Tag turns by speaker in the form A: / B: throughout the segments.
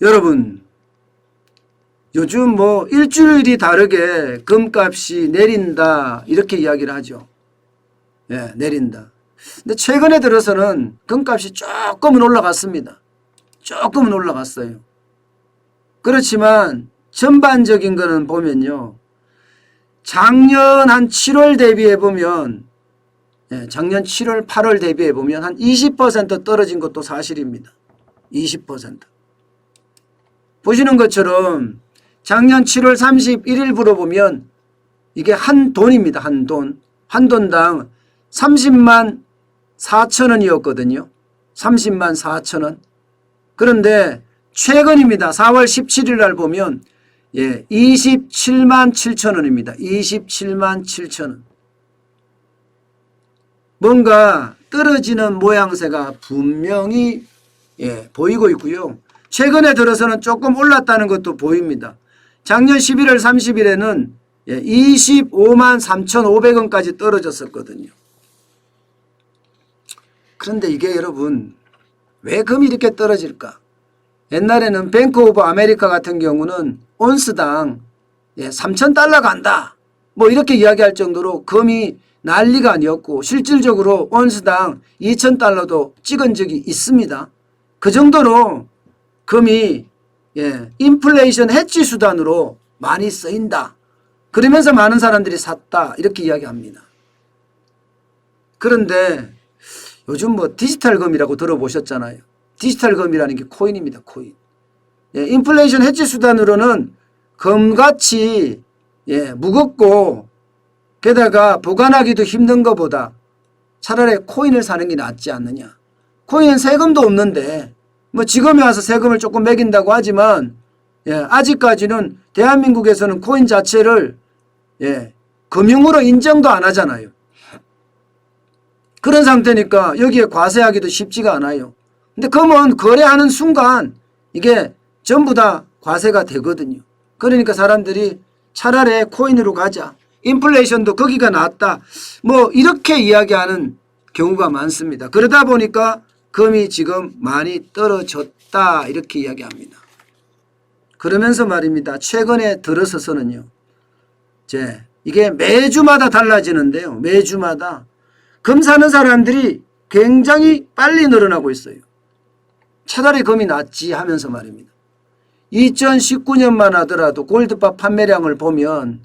A: 여러분 요즘 뭐 일주일이 다르게 금값이 내린다 이렇게 이야기를 하죠. 예, 내린다. 근데 최근에 들어서는 금값이 조금은 올라갔습니다. 조금은 올라갔어요. 그렇지만 전반적인 거는 보면요. 작년 한 7월 대비해 보면 예, 작년 7월 8월 대비해 보면 한 20% 떨어진 것도 사실입니다. 20%. 보시는 것처럼 작년 7월 31일부로 보면 이게 한 돈입니다. 한 돈. 한 돈당 30만 4천 원이었거든요. 30만 4천 원. 그런데 최근입니다. 4월 17일 날 보면 예, 27만 7천 원입니다. 27만 7천 원. 뭔가 떨어지는 모양새가 분명히 예, 보이고 있고요. 최근에 들어서는 조금 올랐다는 것도 보입니다. 작년 11월 30일에는 예, 25만 3,500원까지 떨어졌었거든요. 그런데 이게 여러분 왜 금이 이렇게 떨어질까? 옛날에는 뱅크 오브 아메리카 같은 경우는 온스당 예, 3,000달러 간다. 뭐 이렇게 이야기할 정도로 금이 난리가 아니었고 실질적으로 온스당 2,000달러도 찍은 적이 있습니다. 그 정도로 금이 예, 인플레이션 해지 수단으로 많이 쓰인다. 그러면서 많은 사람들이 샀다. 이렇게 이야기합니다. 그런데 요즘 뭐 디지털 금이라고 들어보셨잖아요. 디지털 금이라는 게 코인입니다. 코인. 예, 인플레이션 해지 수단으로는 금같이 예, 무겁고 게다가 보관하기도 힘든 것보다 차라리 코인을 사는 게 낫지 않느냐. 코인은 세금도 없는데 뭐 지금에 와서 세금을 조금 매긴다고 하지만 예, 아직까지는 대한민국에서는 코인 자체를 예, 금융으로 인정도 안 하잖아요. 그런 상태니까 여기에 과세하기도 쉽지가 않아요. 근데 금은 거래하는 순간 이게 전부 다 과세가 되거든요. 그러니까 사람들이 차라리 코인으로 가자. 인플레이션도 거기가 낫다. 뭐 이렇게 이야기하는 경우가 많습니다. 그러다 보니까 금이 지금 많이 떨어졌다. 이렇게 이야기합니다. 그러면서 말입니다. 최근에 들어서서는요. 이제 이게 매주마다 달라지는데요. 매주마다 금 사는 사람들이 굉장히 빨리 늘어나고 있어요. 차라리 금이 낫지 하면서 말입니다. 2019년만 하더라도 골드바 판매량을 보면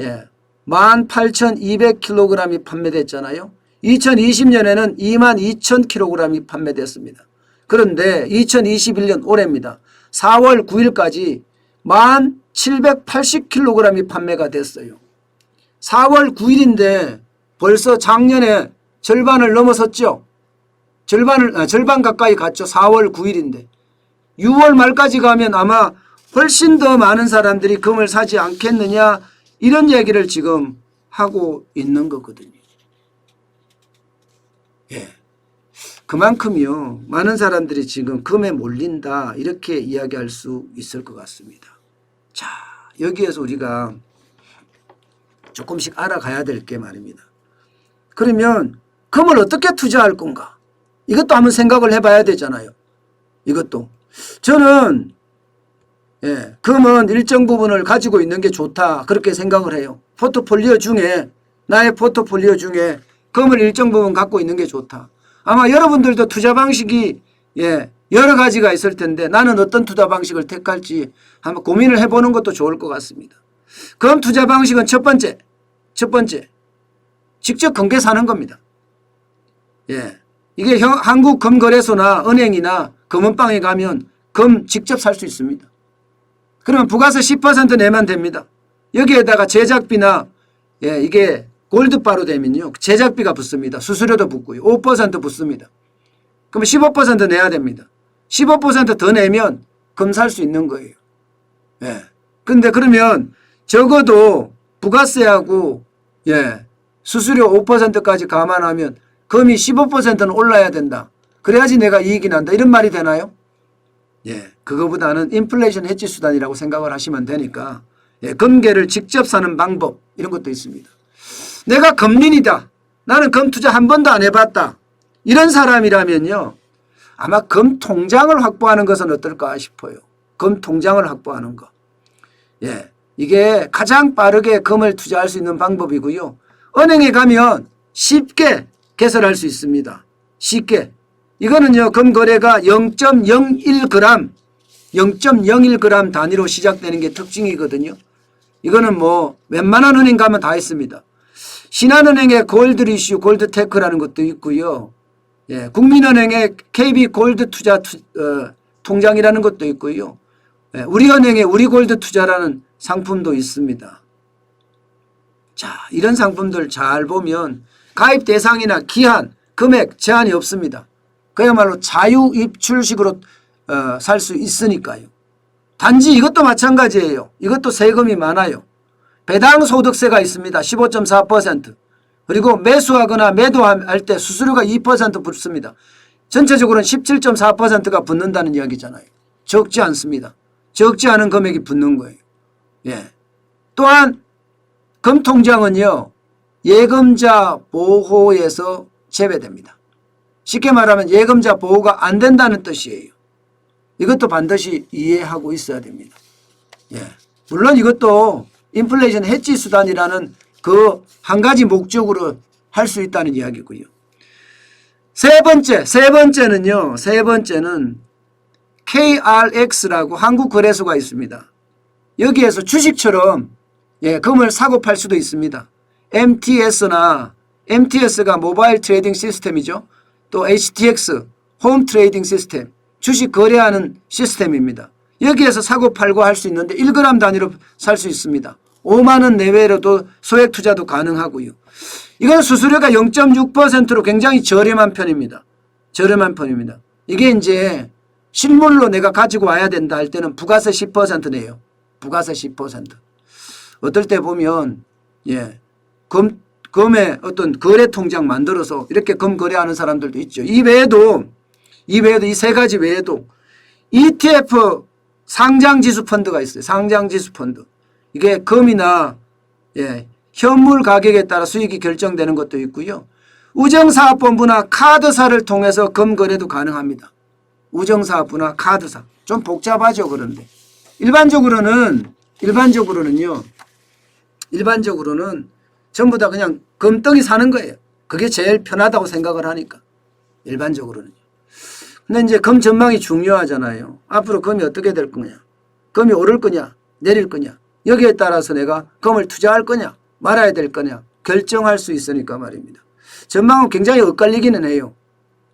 A: 예, 18,200kg이 판매됐잖아요. 2020년에는 22,000kg이 판매됐습니다. 그런데 2021년 올해입니다. 4월 9일까지 1,780kg이 판매가 됐어요. 4월 9일인데 벌써 작년에 절반을 넘어섰죠. 절반을 아, 절반 가까이 갔죠. 4월 9일인데 6월 말까지 가면 아마 훨씬 더 많은 사람들이 금을 사지 않겠느냐 이런 얘기를 지금 하고 있는 거거든요. 예. 그만큼요 많은 사람들이 지금 금에 몰린다 이렇게 이야기할 수 있을 것 같습니다. 자 여기에서 우리가 조금씩 알아가야 될 게 말입니다. 그러면 금을 어떻게 투자할 건가? 이것도 한번 생각을 해봐야 되잖아요. 이것도. 저는 예, 금은 일정 부분을 가지고 있는 게 좋다. 그렇게 생각을 해요. 포트폴리오 중에 나의 포트폴리오 중에 금을 일정 부분 갖고 있는 게 좋다. 아마 여러분들도 투자 방식이 예, 여러 가지가 있을 텐데 나는 어떤 투자 방식을 택할지 한번 고민을 해보는 것도 좋을 것 같습니다. 금 투자 방식은 첫 번째, 첫 번째, 직접 금괴 사는 겁니다. 예. 이게 형- 한국 금거래소나 은행이나 금은방에 가면 금 직접 살 수 있습니다. 그러면 부가세 10% 내면 됩니다. 여기에다가 제작비나 예, 이게 골드바로 되면요. 제작비가 붙습니다. 수수료도 붙고요. 5% 붙습니다. 그럼 15% 내야 됩니다. 15%더 내면 금 살 수 있는 거예요. 예. 근데 그러면 적어도 부가세하고 예, 수수료 5%까지 감안하면 금이 15%는 올라야 된다. 그래야지 내가 이익이 난다. 이런 말이 되나요? 예, 그거보다는 인플레이션 해지 수단이라고 생각을 하시면 되니까 예, 금괴를 직접 사는 방법 이런 것도 있습니다. 내가 금린이다. 나는 금 투자 한 번도 안 해봤다. 이런 사람이라면요. 아마 금 통장을 확보하는 것은 어떨까 싶어요. 금 통장을 확보하는 거. 예. 이게 가장 빠르게 금을 투자할 수 있는 방법이고요. 은행에 가면 쉽게 개설할 수 있습니다. 쉽게. 이거는요, 금 거래가 0.01g, 0.01g 단위로 시작되는 게 특징이거든요. 이거는 뭐 웬만한 은행 가면 다 있습니다. 신한은행의 골드 리슈, 골드 테크라는 것도 있고요. 예, 국민은행의 KB 골드 투자 투, 어, 통장이라는 것도 있고요. 예, 우리은행의 우리골드 투자라는 상품도 있습니다. 자, 이런 상품들 잘 보면 가입 대상이나 기한, 금액 제한이 없습니다. 그야말로 자유 입출식으로 어, 살 수 있으니까요. 단지 이것도 마찬가지예요. 이것도 세금이 많아요. 배당 소득세가 있습니다. 15.4%. 그리고 매수하거나 매도할 때 수수료가 2% 붙습니다. 전체적으로는 17.4%가 붙는다는 이야기잖아요. 적지 않습니다. 적지 않은 금액이 붙는 거예요. 예. 또한 금통장은요. 예금자 보호에서 제외됩니다. 쉽게 말하면 예금자 보호가 안 된다는 뜻이에요. 이것도 반드시 이해하고 있어야 됩니다. 예. 물론 이것도 인플레이션 해지 수단이라는 그 한 가지 목적으로 할 수 있다는 이야기고요. 세 번째, 세 번째는요. 세 번째는 KRX라고 한국 거래소가 있습니다. 여기에서 주식처럼 예, 금을 사고 팔 수도 있습니다. MTS나 MTS가 모바일 트레이딩 시스템이죠. 또 HTX 홈 트레이딩 시스템 주식 거래하는 시스템입니다. 여기에서 사고 팔고 할 수 있는데 1g 단위로 살 수 있습니다. 5만 원 내외로도 소액 투자도 가능하고요. 이건 수수료가 0.6%로 굉장히 저렴한 편입니다. 저렴한 편입니다. 이게 이제 실물로 내가 가지고 와야 된다 할 때는 부가세 10% 내요. 부가세 10%. 어떨 때 보면 예. 금 금의 어떤 거래 통장 만들어서 이렇게 금 거래하는 사람들도 있죠. 이 외에도 이 외에도 이 세 가지 외에도 ETF 상장 지수 펀드가 있어요. 상장 지수 펀드. 이게 금이나 예, 현물 가격에 따라 수익이 결정되는 것도 있고요. 우정사업본부나 카드사를 통해서 금 거래도 가능합니다. 우정사업부나 카드사. 좀 복잡하죠, 그런데. 일반적으로는 일반적으로는요. 일반적으로는 전부 다 그냥 금덩이 사는 거예요. 그게 제일 편하다고 생각을 하니까. 일반적으로는. 근데 이제 금 전망이 중요하잖아요. 앞으로 금이 어떻게 될 거냐. 금이 오를 거냐, 내릴 거냐. 여기에 따라서 내가 금을 투자할 거냐, 말아야 될 거냐 결정할 수 있으니까 말입니다. 전망은 굉장히 엇갈리기는 해요.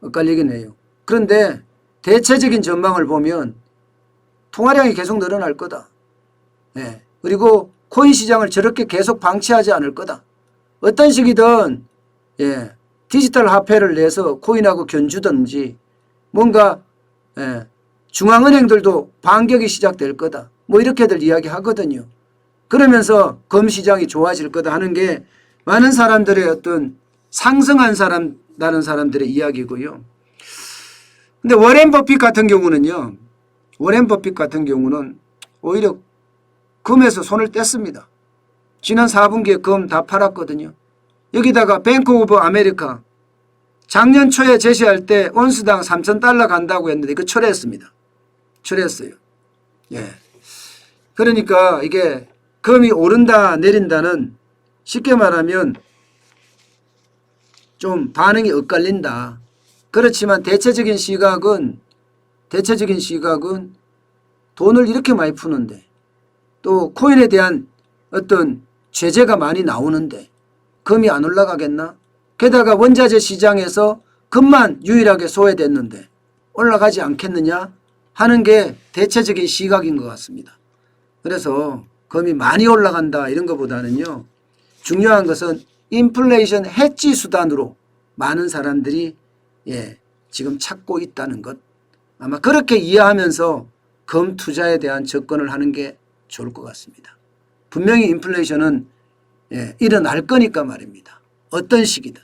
A: 엇갈리긴 해요. 그런데 대체적인 전망을 보면 통화량이 계속 늘어날 거다. 예. 그리고 코인 시장을 저렇게 계속 방치하지 않을 거다. 어떤 식이든 예. 디지털 화폐를 내서 코인하고 견주든지 뭔가 예. 중앙은행들도 반격이 시작될 거다. 뭐 이렇게들 이야기하거든요. 그러면서 금 시장이 좋아질 거다 하는 게 많은 사람들의 어떤 상승한 사람 다는 사람들의 이야기고요. 근데 워렌 버핏 같은 경우는요. 워렌 버핏 같은 경우는 오히려 금에서 손을 뗐습니다. 지난 4분기에 금 다 팔았거든요. 여기다가 뱅크 오브 아메리카 작년 초에 제시할 때 온수당 3,000달러 간다고 했는데 그 철회했습니다. 철회했어요. 예. 그러니까 이게 금이 오른다 내린다는 쉽게 말하면 좀 반응이 엇갈린다. 그렇지만 대체적인 시각은 대체적인 시각은 돈을 이렇게 많이 푸는데 또 코인에 대한 어떤 제재가 많이 나오는데 금이 안 올라가겠나? 게다가 원자재 시장에서 금만 유일하게 소외됐는데 올라가지 않겠느냐 하는 게 대체적인 시각인 것 같습니다. 그래서 금이 많이 올라간다 이런 것보다는요. 중요한 것은 인플레이션 해지 수단으로 많은 사람들이 예, 지금 찾고 있다는 것. 아마 그렇게 이해하면서 금 투자에 대한 접근을 하는 게 좋을 것 같습니다. 분명히 인플레이션은 예, 일어날 거니까 말입니다. 어떤 시기든.